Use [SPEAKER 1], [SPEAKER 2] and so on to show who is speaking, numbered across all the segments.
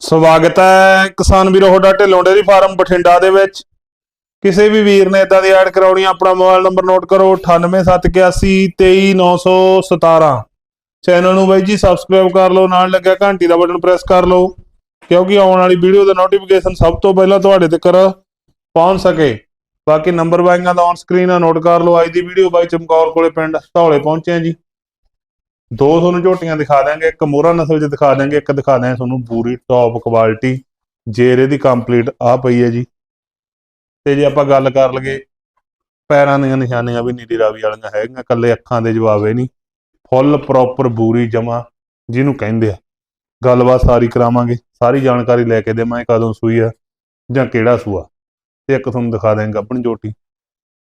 [SPEAKER 1] ਸਵਾਗਤ ਹੈ ਕਿਸਾਨ ਵੀਰੋ, ਤੁਹਾਡਾ ਢਿੱਲੋਂ ਡੇਅਰੀ ਫਾਰਮ ਬਠਿੰਡਾ ਦੇ ਵਿੱਚ। ਕਿਸੇ ਵੀ ਵੀਰ ਨੇ ਇਦਾਂ ਦੀ ਐਡ ਕਰਾਉਣੀ ਆਪਣਾ ਮੋਬਾਈਲ ਨੰਬਰ ਨੋਟ ਕਰੋ 9871823917 ਚੈਨਲ ਨੂੰ ਬਾਈ ਜੀ ਸਬਸਕ੍ਰਾਈਬ ਕਰ ਲਓ, ਨਾਲ ਲੱਗਿਆ ਘੰਟੀ ਦਾ ਬਟਨ ਪ੍ਰੈਸ ਕਰ ਲਓ, ਕਿਉਂਕਿ ਆਉਣ ਵਾਲੀ ਵੀਡੀਓ ਦਾ ਨੋਟੀਫਿਕੇਸ਼ਨ ਸਭ ਤੋਂ ਪਹਿਲਾਂ ਤੁਹਾਡੇ ਤੱਕ ਪਹੁੰਚ ਸਕੇ। ਬਾਕੀ ਨੰਬਰ ਬਾਈਆਂ ਦਾ ਔਨ ਸਕਰੀਨ ਆ ਨੋਟ ਕਰ ਲਓ, ਅੱਜ ਦੀ ਵੀਡੀਓ ਬਾਈ ਚਮਕੌਰ ਕੋਲੇ ਪਿੰਡ ਧੌਲੇ ਪਹੁੰਚੇ ਆ ਜੀ। ਦੋ ਤੁਹਾਨੂੰ ਝੋਟੀਆਂ ਦਿਖਾ ਦਾਂਗੇ ਇੱਕ ਮੋਹਰਾ ਨਸਲ 'ਚ ਦਿਖਾ ਦਾਂਗੇ ਇੱਕ ਦਿਖਾ ਦਾਂਗੇ ਤੁਹਾਨੂੰ ਪੂਰੀ ਟੌਪ ਕੁਆਲਿਟੀ ਜੇਰੇ ਦੀ ਕੰਪਲੀਟ ਆ ਪਈ ਹੈ ਜੀ। ਤੇ ਜੇ ਆਪਾਂ ਗੱਲ ਕਰ ਲਈਏ, ਪੈਰਾਂ ਦੀਆਂ ਨਿਸ਼ਾਨੀਆਂ ਵੀ ਨੀਲੀ ਰਾਵੀ ਵਾਲੀਆਂ ਹੈਗੀਆਂ ਕੱਲੇ ਅੱਖਾਂ ਦੇ ਜਵਾਬੇ ਨਹੀਂ। ਫੁੱਲ ਪ੍ਰੋਪਰ ਬੂਰੀ ਜਮਾ ਜਿਹਨੂੰ ਕਹਿੰਦੇ ਆ। ਗੱਲਬਾਤ ਸਾਰੀ ਕਰਾਵਾਂਗੇ, ਸਾਰੀ ਜਾਣਕਾਰੀ ਲੈ ਕੇ ਦੇਵਾਂ ਕਦੋਂ ਸੂਈ ਆ ਜਾਂ ਕਿਹੜਾ ਸੂਆ। ਤੇ ਇੱਕ ਤੁਹਾਨੂੰ ਦਿਖਾ ਦਾਂਗੇ ਆਪਣੀ ਝੋਟੀ।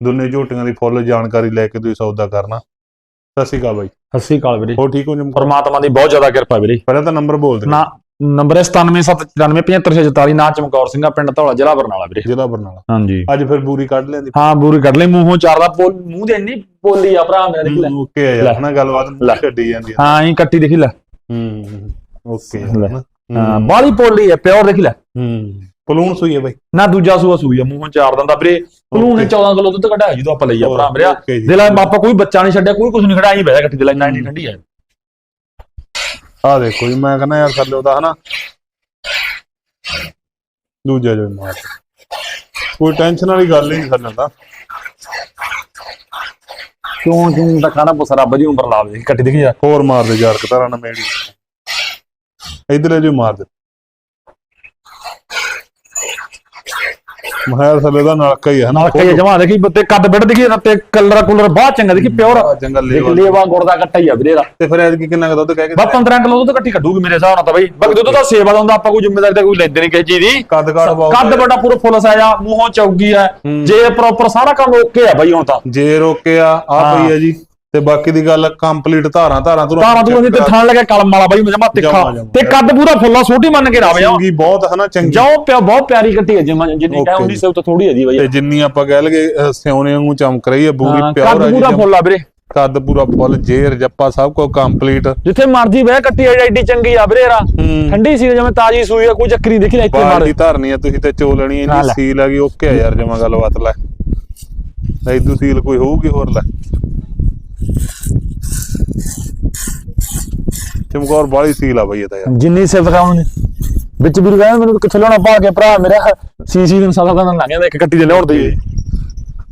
[SPEAKER 1] ਦੋਨੇ ਝੋਟੀਆਂ ਦੀ ਫੁੱਲ ਜਾਣਕਾਰੀ ਲੈ ਕੇ ਤੁਸੀਂ ਸੌਦਾ ਕਰਨਾ। ਸਤਿ ਸ਼੍ਰੀ ਅਕਾਲ ਬਾਈ।
[SPEAKER 2] ਸਤਿ ਸ੍ਰੀ ਅਕਾਲ ਵੀਰੇ।
[SPEAKER 1] ਹੋ ਠੀਕ ਹੋ ਜੀ?
[SPEAKER 2] ਪਰਮਾਤਮਾ ਦੀ ਬਹੁਤ ਜ਼ਿਆਦਾ ਕਿਰਪਾ ਵੀਰੇ।
[SPEAKER 1] ਪਹਿਲਾਂ ਤਾਂ ਨੰਬਰ ਬੋਲ ਦੇ
[SPEAKER 2] ਨਾ ਨੰਬਰ ਹੈ 9779575644 ਨਾਂ ਚਮਕੌਰ ਸਿੰਘਾ ਪਿੰਡ ਧੌਲਾ ਜ਼ਿਲ੍ਹਾ ਬਰਨਾਲਾ ਵੀਰੇ।
[SPEAKER 1] ਜ਼ਿਲ੍ਹਾ ਬਰਨਾਲਾ।
[SPEAKER 2] ਹਾਂਜੀ।
[SPEAKER 1] ਅੱਜ ਫਿਰ ਬੂਰੀ ਕੱਢ ਲੈਂਦੀ
[SPEAKER 2] ਹਾਂ ਬੂਰੀ ਕੱਢ ਲਈ ਮੂੰਹੋਂ ਚਾਰਦਾ ਪੋਲ ਮੂੰਹ ਦੇ ਇੰਨੀ ਪੋਲੀ ਆ ਭਰਾ ਮੇਰਾ ਦੇਖ ਲੈ।
[SPEAKER 1] ਓਕੇ। ਯਾਰ ਹਨਾ ਗੱਲਬਾਤ। ਛੱਡੀ ਜਾਂਦੀ
[SPEAKER 2] ਹਾਂ ਹੀ ਕੱਟੀ ਦੇਖ ਲੈ।
[SPEAKER 1] ਹੂੰ ਓਕੇ
[SPEAKER 2] ਹਾਂ ਬਾਲੀ ਪੋਲੀ ਹੈ ਪਿਓਰ ਦੇਖ ਲੈ।
[SPEAKER 1] ਹੂੰ। ਪਲੂਣ ਸੂਈ ਹੈ ਬਾਈ।
[SPEAKER 2] ਨਾ ਦੂਜਾ ਸੂਆ ਸੂਈ ਆ ਮੂੰਹੋਂ ਚਾਰ ਦਿੰਦਾ ਵੀਰੇ। ਉਹਨੂੰ ਨੇ 14 ਕਿਲੋ ਦੁੱਧ ਕਢਾਇਆ ਜਦੋਂ ਆਪਾਂ ਲਈ ਆ ਭਰਾ ਮੇਰਾ
[SPEAKER 1] ਜੀ।
[SPEAKER 2] ਦਿਲਾ ਕੋਈ ਬੱਚਾ ਨਹੀਂ ਛੱਡਿਆ ਕੋਈ ਕੁਝ ਨਹੀਂ ਖੜਾਈ ਬਹਿ ਕੱਟੀ ਦਿਲਾ ਇੰਨਾ ਠੰਡੀ ਹੈ
[SPEAKER 1] ਆ ਦੇਖੋ ਜੀ ਮੈਂ ਕਹਿੰਦਾ ਯਾਰ ਥੱਲੇ ਉਹਦਾ ਹਨਾ। ਦੂਜਾ ਜੋ ਮਾਰ। ਕੋਈ ਟੈਨਸ਼ਨ ਵਾਲੀ ਗੱਲ ਹੀ ਨਹੀਂ ਥੱਲੇ ਦਾ।
[SPEAKER 2] ਕਿਉਂ ਕਿਉਂ ਤਾਂ ਖਾਣਾ ਪੁੱਛ ਰੱਬ ਦੀ ਉਮਰ ਲਾਵੇ ਕੱਟੀ ਦੇਖ ਯਾਰ
[SPEAKER 1] ਹੋਰ ਮਾਰ ਦੇ ਯਾਰ ਕਤਾਰਾ ਨਾ ਮੇੜੀ ਇਧਰ ਜੋ ਮਾਰ ਦੇ। ਮਹਾਰ ਥੱਲੇ ਦਾ ਨਲਕਾ ਹੀ ਹੈ ਨਾ।
[SPEAKER 2] ਨਾਲ ਕਈ ਜਮਾ ਦੇਖੀ ਤੇ ਕੱਦ ਬਿੜ ਦੇਖੀ ਤੇ ਕਲਰ ਕੁਲਰ ਬਹੁਤ ਚੰਗਾ ਦੇਖੀ ਪਿਓਰ। ਲੇਵਾ। ਗੁੜ ਦਾ ਕੱਟਾ ਹੀ ਆ ਵੀਰੇ ਦਾ
[SPEAKER 1] ਤੇ ਫਿਰ ਐਤਕੀ ਕਿੰਨਾ ਦੁੱਧ ਕਹਿ ਕੇ
[SPEAKER 2] ਬਸ 15 ਕਿਲੋ ਦੁੱਧ ਕੱਟੀ ਕੱਢੂਗੀ ਮੇਰੇ ਹਿਸਾਬ ਨਾਲ ਤਾਂ ਬਈ। ਬਾਕੀ ਦੁੱਧ ਦਾ ਸੇਵਾ ਦਾ ਹੁੰਦਾ ਆਪਾਂ ਕੋਈ ਜ਼ਿੰਮੇਵਾਰੀ ਤਾਂ ਕੋਈ ਲੈਂਦੇ ਨਹੀਂ ਕਿਸੇ ਚੀਜ਼ ਦੀ।
[SPEAKER 1] ਕੱਦ ਬਹੁਤ
[SPEAKER 2] ਕੱਦ ਵੱਡਾ ਪੂਰਾ ਫੁੱਲ ਸਾਈਜ਼ ਆ ਮੂੰਹੋਂ ਚੌਗੀ ਆ
[SPEAKER 1] ਹੂੰ।
[SPEAKER 2] ਜੇ ਪ੍ਰੋਪਰ ਸਾਰਾ ਕੰਮ ਓਕੇ ਆ ਬਈ ਹੁਣ ਤਾਂ।
[SPEAKER 1] ਜੇ ਰੋਕਿਆ ਆ
[SPEAKER 2] ਹਾਂ।
[SPEAKER 1] ਪਈ ਹੈ ਜੀ। ਤੇ ਬਾਕੀ ਦੀ ਗੱਲ ਕੰਪਲੀਟ ਧਾਰਾਂ ਧਾਰਾਂ ਤੋਂ
[SPEAKER 2] ਤਾਰਾਂ ਤੂੰ ਅਸੀਂ ਤੇ ਥਾਣ ਲੱਗਿਆ ਕਲਮ ਵਾਲਾ ਬਾਈ ਜਮਾ ਤਿੱਖਾ।
[SPEAKER 1] ਜਮਾਂ, ਜਮਾਂ।
[SPEAKER 2] ਤੇ ਕੱਦ ਪੂਰਾ ਫੁੱਲਾ ਛੋਟੀ ਮੰਨ ਕੇ ਰਾਵੇ ਆ
[SPEAKER 1] ਚੰਗੀ ਬਹੁਤ ਹਨਾ ਚੰਗੀ।
[SPEAKER 2] ਜੋ ਪਿਆ ਬਹੁਤ ਪਿਆਰੀ ਕੱਟੀ ਹੈ ਜਿੰਨਾ ਜਿੰਨੀ
[SPEAKER 1] Okay
[SPEAKER 2] ਕਹੇ ਉਨੀ ਸੇ ਤਾਂ ਥੋੜੀ ਹੈ ਜੀ ਬਾਈ।
[SPEAKER 1] ਤੇ ਜਿੰਨੀ ਆਪਾਂ ਕਹਿ ਲਗੇ ਸਿਉਣੇ ਵਾਂਗੂ ਚਮਕ ਰਹੀ ਹੈ ਬੂਰੀ
[SPEAKER 2] ਹਾਂ,
[SPEAKER 1] ਪਿਆਰ
[SPEAKER 2] ਕੱਦ ਪੂਰਾ
[SPEAKER 1] ਜਮ-
[SPEAKER 2] ਫੁੱਲ ਵੀਰੇ।
[SPEAKER 1] ਕੱਦ ਪੂਰਾ ਫੁੱਲ ਜੇਰ ਜੱਪਾ ਸਭ ਕੁਝ ਕੰਪਲੀਟ
[SPEAKER 2] ਜਿੱਥੇ ਮਰਜ਼ੀ ਬਹਿ ਕੱਟੀ ਐਡੀ ਚੰਗੀ ਆ ਵੀਰੇ ਰਾ ਠੰਡੀ ਸੀ ਜਿਵੇਂ ਤਾਜੀ ਸੂਈ ਆ ਕੋਈ ਚੱਕਰੀ ਦੇਖੀ ਲੈ ਇੱਥੇ ਮਾਰ।
[SPEAKER 1] ਦੀ ਧਰਨੀ ਆ ਤੁਸੀਂ ਤੇ ਚੋਲਣੀ ਇੰਨੀ। ਸੀਲ ਆ ਗਈ ਓਕੇ ਆ ਯਾਰ ਜਮਾ ਗੱਲਬਾਤ ਲੈ। ਐਦੂ ਸੀਲ ਕੋਈ ਹੋਊਗੀ ਹੋਰ ਲੈ। ਚਮਕੌਰ ਬਾਲੀ ਸੀਲ ਆ ਬਈ ਇਹ ਤਾਂ ਯਾਰ।
[SPEAKER 2] ਜਿੰਨੀ ਸਿਫਤ ਆ ਉਹਨੇ ਵਿੱਚ ਵੀਰ ਕਹਿੰਦਾ ਮੈਨੂੰ ਕਿੱਥੇ ਲਿਆਉਣਾ ਪਾ ਕੇ ਭਰਾ ਮੇਰਾ ਸੀਸੀ ਦਿਨ ਦਿਨ ਲੰਘ ਜਾਂਦਾ ਇੱਕ ਕੱਟੀ ਦੇ ਲਿਆਉਣ ਹੀ।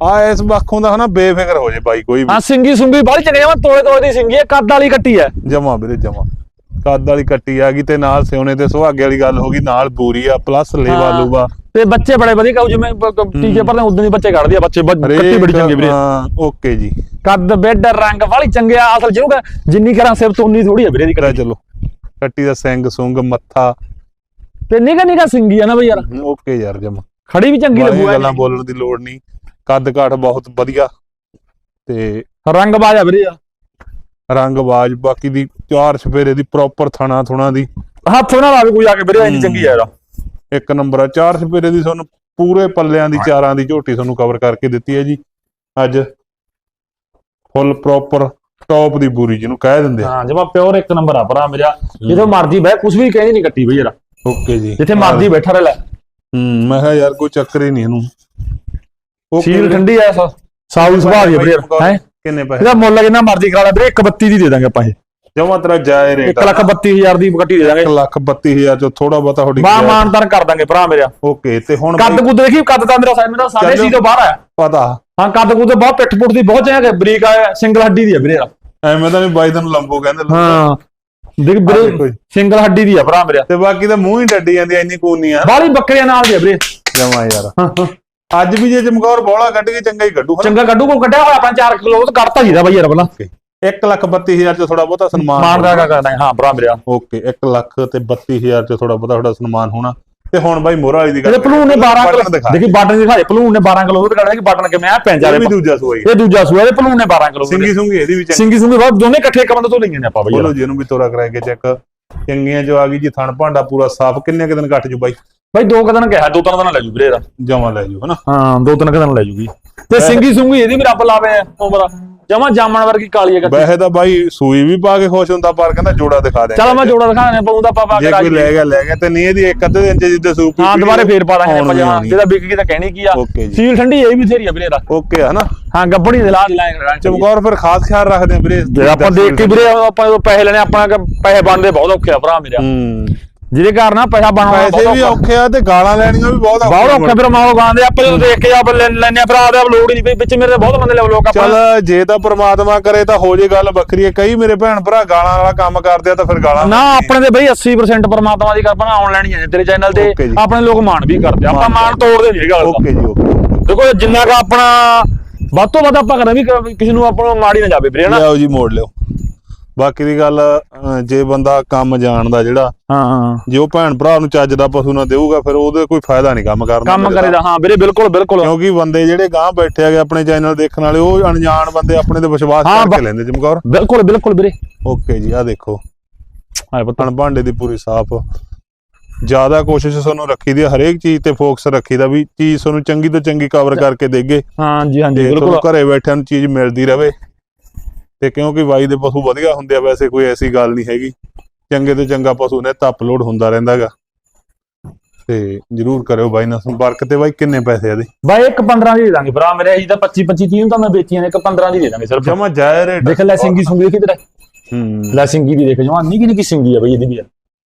[SPEAKER 1] ਆ ਇਸ ਬੱਖੋਂ ਦਾ ਹਨਾ ਬੇਫਿਕਰ ਹੋ ਜੇ ਬਾਈ ਕੋਈ ਵੀ।
[SPEAKER 2] ਹਾਂ ਸਿੰਗੀ ਸੁੰਗੀ ਬਾਹਲੀ ਚੰਗੇ ਜਮਾ ਤੋਲੇ ਤੋਲੇ ਦੀ ਸਿੰਗੀ ਹੈ ਕੱਦ ਵਾਲੀ ਕੱਟੀ ਹੈ
[SPEAKER 1] ਜਮਾ ਵੀਰੇ ਜਮਾ। ਕੱਦ ਵਾਲੀ ਕੱਟੀ ਆ ਗਈ ਤੇ ਨਾਲ ਸਿਉਣੇ ਤੇ ਸੁਹਾਗੇ ਵਾਲੀ ਗੱਲ ਹੋ ਗਈ ਨਾਲ ਬੂਰੀ ਆ ਪਲੱਸ ਲੇਵਾ
[SPEAKER 2] ਹਾਂ।
[SPEAKER 1] ਲੂਵਾ।
[SPEAKER 2] ਤੇ ਬੱਚੇ ਬੜੇ ਵਧੀਆ ਕਾਉ ਜਿਵੇਂ ਟੀਚਰ ਪੜਦੇ ਉਦੋਂ ਹੀ ਬੱਚੇ ਕੱਢਦੇ ਆ ਬੱਚੇ ਬ- ਕੱਟੀ ਬੜੀ ਚੰਗੀ ਵੀਰੇ।
[SPEAKER 1] ਹਾਂ ਓਕੇ ਜੀ।
[SPEAKER 2] ਕੱਦ ਬੈੱਡ ਰੰਗ ਵਾਲੀ ਚੰਗੇ ਆ ਅਸਲ ਜਿਹਨੂੰ ਕਹ ਜਿੰਨੀ ਕਰਾਂ ਸਿਫਤ ਉਨੀ ਥੋੜੀ ਹੈ ਵੀਰੇ ਦੀ
[SPEAKER 1] ਕਰਾ
[SPEAKER 2] ਕੱਟੀ।
[SPEAKER 1] ਚਲੋ ਕੱਟੀ ਦਾ ਸਿੰਘ ਸੁੰਗ ਮੱਥਾ।
[SPEAKER 2] ਤੇ ਨਿਕਾ ਨਿਕਾ ਸਿੰਗੀ ਆ ਨਾ ਬਈ ਯਾਰ।
[SPEAKER 1] ਓਕੇ ਯਾਰ ਜਮਾ।
[SPEAKER 2] ਖੜੀ ਵੀ ਚੰਗੀ ਲੱਗੂ
[SPEAKER 1] ਗੱਲਾਂ ਬੋਲਣ ਦੀ ਲੋੜ ਨਹੀਂ। ਕੱਦ ਕਾਠ ਬਹੁਤ ਵਧੀਆ। ਤੇ
[SPEAKER 2] ਰੰਗ ਬਾਜ ਆ ਵੀਰੇ ਆ।
[SPEAKER 1] ਰੰਗ ਬਾਜ ਬਾਕੀ ਦੀ ਚਾਰ ਸਪੇਰੇ ਦੀ ਪ੍ਰੋਪਰ ਥਣਾ ਥੁਣਾ ਦੀ।
[SPEAKER 2] ਹੱਥ ਨਾਲ ਆਵੇ ਕੋਈ ਆ ਕੇ ਵੀਰੇ ਇੰਨੀ ਚੰਗੀ ਆ ਯਾਰ
[SPEAKER 1] ਇੱਕ ਨੰਬਰ ਆ ਚਾਰ ਸਪੇਰੇ ਦੀ ਤੁਹਾਨੂੰ ਪੂਰੇ ਪੱਲਿਆਂ ਦੀ ਚਾਰਾਂ ਦੀ ਝੋਟੀ ਤੁਹਾਨੂੰ ਕਵਰ ਕਰਕੇ ਦਿੱਤੀ ਹੈ ਜੀ। ਅੱਜ ਫੁੱਲ ਪ੍ਰੋਪਰ ਟੌਪ ਦੀ ਬੂਰੀ ਜਿਹਨੂੰ ਕਹਿ ਦਿੰਦੇ
[SPEAKER 2] ਹਾਂ ਜਮਾ ਪਿਓਰ ਇੱਕ ਨੰਬਰ ਆ ਭਰਾ ਮੇਰਾ। ਜਦੋਂ ਮਰਜ਼ੀ ਬਹਿ ਕੁਝ ਵੀ ਕਹਿੰਦੀ ਨਹੀਂ ਕੱਟੀ ਬਈ ਯਾਰ।
[SPEAKER 1] ਓਕੇ ਜੀ।
[SPEAKER 2] ਜਿੱਥੇ ਮਰਜ਼ੀ ਬੈਠਾ ਰਹਿ ਲੈ।
[SPEAKER 1] ਹੂੰ ਮੈਂ ਕਿਹਾ ਯਾਰ ਕੋਈ ਚੱਕਰ ਹੀ ਨਹੀਂ ਇਹਨੂੰ।
[SPEAKER 2] ਸੀਲ। ਠੰਡੀ ਐ ਸਾਊ ਸੁਭਾਅ ਦੀ ਵੀਰੇ ਹੈ?
[SPEAKER 1] ਕਿੰਨੇ ਪੈਸੇ?
[SPEAKER 2] ਇਹਦਾ ਮੁੱਲ ਕਿੰਨਾ ਮਰਜ਼ੀ ਕਰਾ ਲੈ ਵੀਰੇ 132 ਦੀ ਦੇ ਦਾਂਗੇ ਆਪਾਂ ਇਹ।
[SPEAKER 1] ਜਮਾ ਤੇਰਾ ਜਾਇ ਰੇਟ
[SPEAKER 2] 1 ਲੱਖ 32000 ਦੀ ਗੱਟੀ ਦੇ ਦਾਂਗੇ।
[SPEAKER 1] 1 ਲੱਖ 32000 ਚੋਂ ਥੋੜਾ ਬਹੁਤਾ ਤੁਹਾਡੀ
[SPEAKER 2] ਮਾਂ ਮਾਨਦਾਰ ਕਰ ਦਾਂਗੇ ਭਰਾ ਮੇਰਾ।
[SPEAKER 1] ਓਕੇ ਤੇ ਹੁਣ
[SPEAKER 2] ਕੱਦ ਕੁੱਦ ਦੇਖੀ ਕੱਦ ਤਾਂ ਮੇਰਾ ਸਾਈਜ਼ ਮੇਰਾ ਸਾਢੇ ਛੇ ਤੋਂ ਬਾਹਰ ਆ।
[SPEAKER 1] ਪਤਾ।
[SPEAKER 2] ਹਾਂ ਕੱਦ ਕੁੱਦ ਬਹੁਤ ਪਿੱਠ ਪੁੱਠ ਦੀ ਬਹੁਤ ਚੰਗਾ ਬਰੀਕ ਆ ਸਿੰਗਲ ਹੱਡੀ ਦੀ ਆ ਵੀਰੇ।
[SPEAKER 1] ਐਵੇਂ ਤਾਂ ਨਹੀਂ ਬਾਈ ਤੈਨੂੰ ਲੰਬੋ ਕਹਿੰਦੇ।
[SPEAKER 2] ਹਾਂ। ਦੇਖ ਵੀਰੇ। ਸਿੰਗਲ ਹੱਡੀ ਦੀ ਆ ਭਰਾ ਮੇਰਾ।
[SPEAKER 1] ਤੇ ਬਾਕੀ ਤਾਂ ਮੂੰਹ ਹੀ ਡੱਡੀ ਜਾਂਦੀ ਐ, ਇੰਨੀ ਕੋਨੀ ਆ।
[SPEAKER 2] ਬਾਹਲੀ ਬੱਕਰੀਆਂ ਨਾਲ ਦੀ ਆ ਵੀਰੇ।
[SPEAKER 1] ਜਮਾ ਯਾਰ। ਅੱਜ ਵੀ ਜੇ ਚਮਕੌਰ ਬੋਲਾ ਕੱਢ ਕੇ ਚੰਗਾ ਹੀ ਕੱਢੂ
[SPEAKER 2] ਚੰਗਾ ਕੱਢੂ ਕੋ ਕੱਢਿਆ ਹੋਇਆ ਆਪਣਾ 4 ਕਿਲੋ ਉਹ ਕੱਢਤਾ ਜੀਦਾ ਬਈ ਯਾਰ ਪਹਿਲਾਂ।
[SPEAKER 1] 1 ਲੱਖ 32000 ਚ ਥੋੜਾ ਬਹੁਤਾ ਸਨਮਾਨ
[SPEAKER 2] ਮਾਰਦਾ ਕਰ ਦਾਂਗੇ ਹਾਂ ਭਰਾ ਮੇਰਾ।
[SPEAKER 1] ਓਕੇ 1 ਲੱਖ ਤੇ 32000 ਚ ਥੋੜਾ ਬਹੁਤਾ ਤੁਹਾਡਾ ਸਨਮਾਨ ਹੋਣਾ। ਤੇ ਹੁਣ ਬਾਈ ਮੋਹਰਾ ਵਾਲੀ ਦੀ
[SPEAKER 2] ਇਹਦੇ ਭਲੂਣ ਨੇ 12
[SPEAKER 1] ਬਟਨ
[SPEAKER 2] ਕਿਲੋ
[SPEAKER 1] ਦਿਖਾ
[SPEAKER 2] ਬਾਟਨ ਦਿਖਾਏ ਭਲੂਣ ਨੇ 12 ਕਿਲੋ ਉਹ ਕੱਢਿਆ ਕਿ ਬਾਟਨ ਕਿਵੇਂ ਆ ਪੈਂਚ
[SPEAKER 1] ਇਹ
[SPEAKER 2] ਵਾਲੇ
[SPEAKER 1] ਵੀ ਦੂਜਾ ਸੋਈ
[SPEAKER 2] ਇਹ ਦੂਜਾ ਸੂਆ ਇਹਦੇ ਭਲੂਣ ਨੇ 12 ਕਿਲੋ
[SPEAKER 1] ਸਿੰਗੀ ਸੁੰਗੀ ਇਹਦੀ ਵੀ ਚੰਗੀ।
[SPEAKER 2] ਸਿੰਗੀ ਸੁੰਗੀ ਬਾਅਦ ਦੋਨੇ ਇਕੱਠੇ ਕਮੰਦ ਤੋਂ ਲਈਆਂ ਨੇ ਆਪਾਂ ਬਈ
[SPEAKER 1] ਬੋਲੋ ਜੀ ਇਹਨੂੰ ਵੀ ਤੋਰਾ ਕਰਾ ਕੇ ਚੈੱਕ। ਚੰਗੀਆਂ ਜੋ ਆ ਗਈ ਜੀ ਥਣ ਭਾਂਡਾ ਪੂਰਾ ਸਾਫ਼ ਕਿੰਨੇ ਕੁ ਦਿਨ ਕੱਟ ਜੂ ਬਾਈ?
[SPEAKER 2] ਬਾਈ ਦੋ ਕਦਨ ਕਿਹਾ ਦੋ ਤਿੰਨ ਦਿਨ ਲੈ ਜੂ ਵੀਰੇ ਇਹਦਾ।
[SPEAKER 1] ਜਮਾ ਲੈ ਜੂ ਹਨਾ?
[SPEAKER 2] ਹਾਂ ਦੋ ਤਿੰਨ ਕਦਨ ਲੈ ਜੂਗੀ। ਤੇ ਸਿੰਗੀ ਸੁੰਗੀ ਇਹਦੀ ਵੀ ਰੱਬ ਲਾਵੇ ਉਮਰ ਜਮਾ ਜਾਮਣ ਵਰਗੀ ਕਾਲੀ ਹੈ ਕੱਟੀ
[SPEAKER 1] ਵੈਸੇ ਤਾਂ ਬਾਈ ਸੂਈ ਵੀ ਪਾ ਕੇ ਖੁਸ਼ ਹੁੰਦਾ ਪਰ ਕਹਿੰਦਾ ਜੋੜਾ ਦਿਖਾ ਦੇ
[SPEAKER 2] ਚਲ ਮੈਂ ਜੋੜਾ ਦਿਖਾਣੇ ਪਾਉਂਦਾ ਪਾਪਾ
[SPEAKER 1] ਜੇ ਕੋਈ ਲੈ ਗਿਆ ਲੈ ਗਿਆ ਤੇ ਨਹੀਂ ਇਹਦੀ ਇੱਕ ਅੱਧੇ ਦਿਨ ਚ ਜਿੱਦੇ ਸੂਪ
[SPEAKER 2] ਹਾਂ ਦੁਬਾਰੇ ਫੇਰ ਪਾ ਦਾਂਗੇ ਆਪਾਂ ਜਮਾਂ। ਜਿਹਦਾ ਵਿਕ ਗਈ ਤਾਂ ਕਹਿਣੀ ਕੀ ਆ।
[SPEAKER 1] ਓਕੇ ਜੀ।
[SPEAKER 2] ਸੀਲ ਠੰਡੀ ਇਹ ਵੀ ਥੇਰੀ ਆ ਵੀਰੇ ਦਾ
[SPEAKER 1] ਓਕੇ ਹੈ ਨਾ
[SPEAKER 2] ਹਾਂ ਗੱਬੜੀ ਦੇ ਲਾਜ ਲਾਏ
[SPEAKER 1] ਚਮਕੌਰ ਫਿਰ ਖਾਸ ਖਿਆਲ ਰੱਖਦੇ ਆ ਵੀਰੇ।
[SPEAKER 2] ਆਪਾਂ ਦੇਖ ਕੇ ਵੀਰੇ ਆਪਾਂ ਜਦੋਂ ਪੈਸੇ ਲੈਣੇ ਆਪਾਂ ਕਿ ਪੈਸੇ ਬਣਦੇ ਬਹੁਤ ਔਖੇ ਆ ਭਰਾ ਮੇਰਾ।
[SPEAKER 1] ਹੂੰ।
[SPEAKER 2] ਜਿਹਦੇ ਕਾਰਨ ਨਾ ਪੈਸਾ ਬਣਾਉਣਾ
[SPEAKER 1] ਪੈਸੇ
[SPEAKER 2] ਬਹੁਤ
[SPEAKER 1] ਵੀ
[SPEAKER 2] ਔਖਾ।
[SPEAKER 1] ਔਖੇ ਆ ਤੇ ਗਾਲਾਂ ਲੈਣੀਆਂ ਵੀ ਬਹੁਤ
[SPEAKER 2] ਬਹੁਤ
[SPEAKER 1] ਔਖੀਆਂ
[SPEAKER 2] ਔਖਾ ਫਿਰ ਮਾਹੌਲ ਗਾਉਂਦੇ ਆਪਾਂ ਜਦੋਂ ਦੇਖ ਕੇ ਆਪ ਲੈਣੇ ਭਰਾ ਦੇ ਲੋੜ ਹੀ ਨਹੀਂ ਵਿੱਚ ਮੇਰੇ ਤਾਂ ਬਹੁਤ ਬੰਦੇ ਲੈ ਲੋਕ ਆਪਾਂ
[SPEAKER 1] ਚੱਲ ਜੇ ਤਾਂ ਪ੍ਰਮਾਤਮਾ ਕਰੇ ਤਾਂ ਹੋ ਜੇ ਗੱਲ ਵੱਖਰੀ ਹੈ। ਕਈ ਮੇਰੇ ਭੈਣ ਭਰਾ ਗਾਲਾਂ ਵਾਲਾ ਕੰਮ ਕਰਦੇ ਆ ਤਾਂ ਫਿਰ ਗਾਲਾਂ
[SPEAKER 2] ਨਾ ਆਪਣੇ ਦੇ ਬਈ 80% ਪਰਮਾਤਮਾ ਦੀ ਕਿਰਪਾ ਨਾਲ ਆਨਲਾਈਨ ਹੀ ਆ ਤੇਰੇ ਚੈਨਲ ਤੇ। ਆਪਣੇ ਲੋਕ ਮਾਣ ਵੀ ਕਰਦੇ ਆ। ਆਪਾਂ
[SPEAKER 1] ਮਾਣ
[SPEAKER 2] ਤੋੜਦੇ ਨਹੀਂ ਗੱਲ
[SPEAKER 1] ਓਕੇ ਜੀ ਓਕੇ
[SPEAKER 2] ਦੇਖੋ ਜਿੰਨਾ ਕ ਆਪਣਾ ਵੱਧ ਤੋਂ ਵੱਧ ਆਪਾਂ ਕਰਾਂ ਵੀ ਕਿਸੇ ਨੂੰ ਆਪਾਂ ਨੂੰ ਮਾੜੀ ਨਾ ਜਾਵੇ ਵੀਰੇ ਹਨਾ?
[SPEAKER 1] ਲਿਆਓ ਜੀ ਮੋੜ ਲਿਓ। ਬਾਕੀ ਦੀ ਗੱਲ ਅਹ, ਜੇ ਬੰਦਾ ਕੰਮ ਜਾਣਦਾ ਜਿਹੜਾ
[SPEAKER 2] ਹਾਂ ਹਾਂ।
[SPEAKER 1] ਜੇ ਉਹ ਭੈਣ ਭਰਾ ਨੂੰ ਚੱਜ ਦਾ ਪਸ਼ੂ ਨਾ ਦੇਊਗਾ ਫਿਰ ਉਹਦੇ ਕੋਈ ਫਾਇਦਾ ਨਹੀਂ ਕੰਮ ਕਰਨ ਦਾ
[SPEAKER 2] ਕੰਮ
[SPEAKER 1] ਦਾ।
[SPEAKER 2] ਕਰੇ ਦਾ ਹਾਂ ਵੀਰੇ ਬਿਲਕੁਲ ਬਿਲਕੁਲ।
[SPEAKER 1] ਕਿਉਂਕਿ ਬੰਦੇ ਜਿਹੜੇ ਗਾਂ ਬੈਠੇ ਹੈਗੇ ਆਪਣੇ ਚੈਨਲ ਦੇਖਣ ਵਾਲੇ ਉਹ ਅਣਜਾਣ ਬੰਦੇ ਆਪਣੇ ਤੇ ਵਿਸ਼ਵਾਸ
[SPEAKER 2] ਹਾਂ,
[SPEAKER 1] ਕਰਕੇ ਲੈਂਦੇ ਚਮਕੌਰ
[SPEAKER 2] ਬਿਲਕੁਲ ਬਿਲਕੁਲ ਵੀਰੇ।
[SPEAKER 1] ਓਕੇ ਜੀ ਆ ਦੇਖੋ।
[SPEAKER 2] ਹਾਏ ਪੁੱਤ।
[SPEAKER 1] ਭਾਂਡੇ ਦੀ ਪੂਰੀ ਸਾਫ਼। ਜ਼ਿਆਦਾ ਕੋਸ਼ਿਸ਼ ਸਾਨੂੰ ਰੱਖੀ ਦੀ ਆ, ਹਰੇਕ ਚੀਜ਼ ਤੇ ਫੋਕਸ ਰੱਖੀਦਾ ਵੀ ਚੀਜ਼ ਸਾਨੂੰ ਚੰਗੀ ਤੋਂ ਚੰਗੀ ਕਵਰ ਕਰਕੇ ਦੇਗੇ
[SPEAKER 2] ਹਾਂ ਜੀ ਹਾਂ ਜੀ
[SPEAKER 1] ਤੇ
[SPEAKER 2] ਬਿਲਕੁਲ।
[SPEAKER 1] ਤੁਹਾਨੂੰ ਘਰੇ ਬੈਠਿਆਂ ਨੂੰ ਚੀਜ਼ ਮਿਲਦੀ ਰਵੇ। ਤੇ ਕਿਉਂਕਿ ਵਾਈ ਦੇ ਪਸ਼ੂ ਵਧੀਆ ਹੁੰਦੇ ਆ ਵੈਸੇ ਕੋਈ ਐਸੀ ਗੱਲ ਨਹੀਂ ਹੈਗੀ। ਚੰਗੇ ਤੋਂ ਚੰਗਾ ਪਸ਼ੂ ਨੇ ਤਾਂ ਅਪਲੋਡ ਹੁੰਦਾ ਰਹਿੰਦਾਗਾ ਤੇ ਜਰੂਰ ਕਰਿਓ ਬਾਈ ਨਾਲ ਸੰਪਰਕ ਤੇ ਬਾਈ ਕਿੰਨੇ ਪੈਸੇ ਆ ਇਹਦੇ?
[SPEAKER 2] ਬਾਈ ਇੱਕ 15 ਦੀ ਦੇ ਦਾਂਗੇ ਭਰਾ ਮੇਰੇ ਅਸੀਂ ਤਾਂ 25 25 30 ਤਾਂ ਮੈਂ ਵੇਚੀਆਂ ਨੇ ਇੱਕ 15 ਦੀ ਦੇ ਦਾਂਗੇ ਸਿਰਫ।
[SPEAKER 1] ਜਮਾ ਜਾਇ ਰੇਟ
[SPEAKER 2] ਦੇਖ ਲੈ ਸਿੰਗੀ ਸੁੰਗੀ ਕਿਧਰ
[SPEAKER 1] ਹੂੰ।
[SPEAKER 2] ਲੈ ਸਿੰਗੀ ਦੀ ਦੇਖ ਜਵਾਨ ਨਿੱਕੀ ਨਿੱਕੀ ਸਿੰਗੀ ਆ ਬਈ ਇਹਦੀ ਵੀ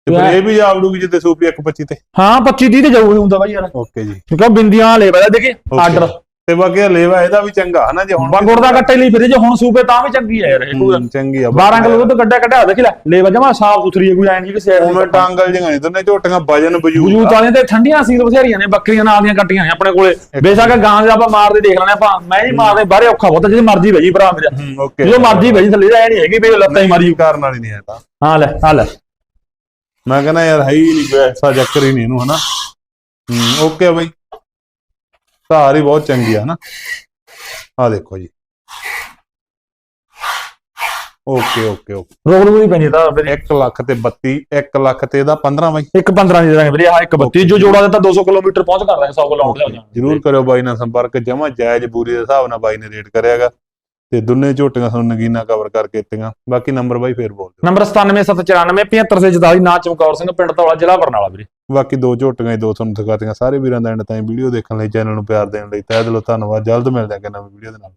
[SPEAKER 1] ਤੇ ਫਿਰ ਇਹ ਵੀ ਜਾਵੜੂਗੀ ਜਿੱਦੇ ਸੂਪੀ 125 ਤੇ?
[SPEAKER 2] ਹਾਂ 25 30 ਤੇ ਜਾਊਗੀ ਹੁੰਦਾ ਬਾਈ ਯਾਰ।
[SPEAKER 1] ਓਕੇ ਜੀ।
[SPEAKER 2] ਕਿਉਂਕਿ ਬਿੰਦੀਆਂ ਲੈ ਬੜਾ ਦੇਖੇ. ਆਰਡਰ।
[SPEAKER 1] ਤੇ ਬਾਕੀ ਲੇਵਾ ਇਹਦਾ ਵੀ ਚੰਗਾ ਹਨਾ ਜੇ ਹੁਣ
[SPEAKER 2] ਬੰਗੁੜ ਦਾ ਕੱਟੇ ਲਈ ਫਿਰੇ ਜੇ ਹੁਣ ਸੂਪੇ ਤਾਂ ਵੀ ਚੰਗੀ ਆ ਯਾਰ ਇਹ ਕੋਈ
[SPEAKER 1] ਹੂੰ, ਚੰਗੀ ਆ
[SPEAKER 2] 12 ਕਿਲੋ ਦੁੱਧ ਕੱਢਿਆ ਕੱਢਿਆ ਦੇਖ ਲੈ ਲੈ ਜਮਾ ਸਾਫ਼ ਸੁਥਰੀ ਹੈ ਕੋਈ ਐਂ ਨਹੀਂ ਕਿ ਸੇੜ
[SPEAKER 1] ਉਵੇਂ ਟਾਂਗਲ ਜਿਹਾ ਨਹੀਂ ਦੋਨੇ ਝੋਟੀਆਂ ਵਜਨ ਬਜੂਦ
[SPEAKER 2] ਬਜੂਤ ਵਾਲੇ ਤੇ ਠੰਡੀਆਂ ਸੀਲ ਬਥੇਰੀਆਂ ਨੇ ਬੱਕਰੀਆਂ ਨਾਲ ਦੀਆਂ ਕੱਟੀਆਂ ਨੇ ਆਪਣੇ ਕੋਲੇ। ਬੇਸ਼ੱਕ ਗਾਂ ਦੇ ਆਪਾਂ ਮਾਰਦੇ ਦੇਖ ਲੈਣੇ ਆਪਾਂ ਮੈਂ ਨਹੀਂ ਮਾਰਦੇ ਬਾਹਰੇ ਔਖਾ ਬਹੁਤ ਜਿਹਦੀ ਮਰਜ਼ੀ ਭਜੀ ਭਰਾ ਮੇਰਾ। ਜੋ ਮਰਜ਼ੀ ਭਜੀ ਥੱਲੇ ਐ ਨਹੀਂ ਹੈਗੀ ਵੀ ਲੱਤਾਂ ਹੀ ਮਾਰੀ
[SPEAKER 1] ਕਰਨ ਵਾਲੀ ਨਹੀਂ ਹੈ ਤਾਂ।
[SPEAKER 2] ਹਾਂ ਲੈ ਆ ਲੈ।
[SPEAKER 1] ਮੈਂ ਕਹਿੰਦਾ ਯਾਰ ਹੈ ਹੀ ਨਹੀਂ ਕੋਈ ਐਸਾ ਚੱਕਰ ਹੀ ਨਹੀਂ ਇਹਨੂੰ ਹਨਾ। ਹੂੰ ਓਕੇ ਬਾਈ। ਧਾਰ ਹੀ ਬਹੁਤ ਚੰਗੀ ਆ ਹਨਾ ਆ ਦੇਖੋ ਜੀ। ਓਕੇ ਓਕੇ ਓਕੇ
[SPEAKER 2] ਰੋਗ ਨੂੰ ਨਹੀਂ ਪੈਂਦੀ ਤਾਂ ਫਿਰ।
[SPEAKER 1] 1 ਲੱਖ ਤੇ 32 1 ਲੱਖ ਤੇ ਇਹਦਾ 15 ਬਾਈ।
[SPEAKER 2] ਇੱਕ 15 ਦੀ ਦਾਂਗੇ ਵੀਰੇ ਆਹ ਇੱਕ 32 ਜੋ ਜੋੜਾ ਦਿੱਤਾ 200 ਕਿਲੋਮੀਟਰ ਪਹੁੰਚ ਕਰ ਦਾਂਗੇ 100 ਕਿਲੋ ਆਉਣ ਲਿਆ
[SPEAKER 1] ਜਰੂਰ ਕਰਿਓ ਬਾਈ ਨਾਲ ਸੰਪਰਕ ਜਮਾ ਜਾਇਜ਼ ਬੂਰੀ ਦੇ ਹਿਸਾਬ ਨਾਲ ਬਾਈ ਨੇ ਰੇਟ ਕਰਿਆਗਾ। ਤੇ ਦੋਨੇ ਝੋਟੀਆਂ ਤੁਹਾਨੂੰ ਨਗੀਨਾ ਕਵਰ ਕਰਕੇ ਦਿੱਤੀਆਂ। ਬਾਕੀ ਨੰਬਰ ਬਾਈ ਫੇਰ ਬੋਲ ਦਿਓ।
[SPEAKER 2] ਨੰਬਰ 9794 75444 ਨਾ ਚਮਕੌਰ ਸਿੰਘ ਪਿੰਡ ਧੌਲਾ ਜ਼ਿਲ੍ਹਾ ਬਰਨਾਲਾ ਵੀਰੇ।
[SPEAKER 1] ਬਾਕੀ ਦੋ ਝੋਟੀਆਂ ਹੀ, ਦੋ ਤੁਹਾਨੂੰ ਦਿਖਾਤੀਆਂ ਸਾਰੇ ਵੀਰਾਂ ਦਾ ਐਂਡ ਤਾਈਂ ਵੀਡੀਓ ਦੇਖਣ ਲਈ, ਚੈਨਲ ਨੂੰ ਪਿਆਰ ਦੇਣ ਲਈ ਤਹਿ ਦਿਲੋਂ ਧੰਨਵਾਦ। ਜਲਦ ਮਿਲਦੇ ਹਾਂ ਕਿ ਨਵੀਂ ਵੀਡੀਓ ਦੇ ਨਾਲ।